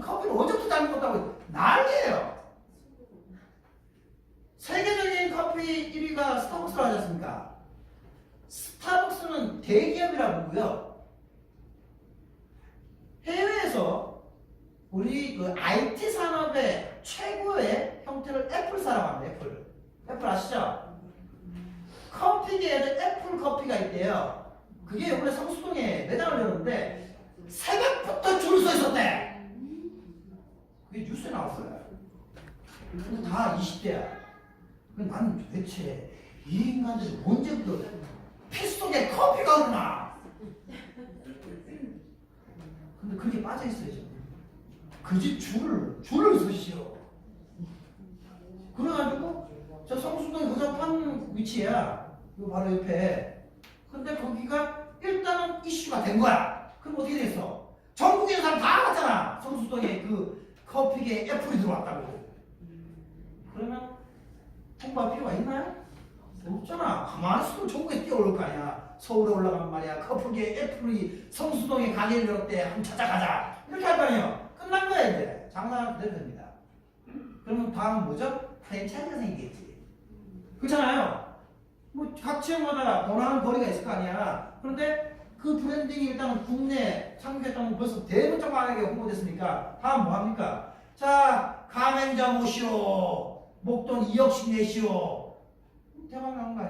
커피는 어제부터 안 먹었다고 난리예요. 세계적인 커피 1위가 스타벅스라 하지 않습니까? 스타벅스는 대기업이라고요. 해외에서 우리 그 IT 산업의 최고의 형태를 애플사라고 합니다. 애플. 애플 아시죠? 커피계에는 애플 커피가 있대요. 그게 이번에 성수동에 매장을 열었는데 새벽부터 줄 서 있었대. 그게 뉴스에 나왔어요. 근데 다 20대야. 근데 나는 도대체 이 인간들이 언제부터 피 속에 커피가 흐르나? 근데 그게 빠져있어요, 지금. 그집 줄을, 줄을 서시오. 그래가지고, 저 성수동 여자판 위치야. 요 바로 옆에. 근데 거기가 일단은 이슈가 된 거야. 그럼 어떻게 됐어? 전국에 있는 사람 다 알았잖아. 성수동에 그 커피계 애플이 들어왔다고. 그러면 홍보할 필요가 있나요? 없잖아. 가만히 있으면 전국에 뛰어올 거 아니야. 서울에 올라가면 말이야. 커플계 애플이 성수동에 가게를 열었대. 한번 찾아가자. 이렇게 할 거 아니에요. 끝난 거야 이제. 장사는 그대로 됩니다. 그러면 다음 뭐죠? 프랜차이즈가 생기겠지. 그렇잖아요. 뭐 각 지역마다 번화한 거리가 있을 거 아니야. 그런데 그 브랜딩이 일단은 국내 상륙했다면 벌써 대문짝 만하게 홍보됐으니까 다음 뭐 합니까? 자 가맹점 오시오. 목돈 2억씩 내시오. 대박 나는 거 아니야? 끝.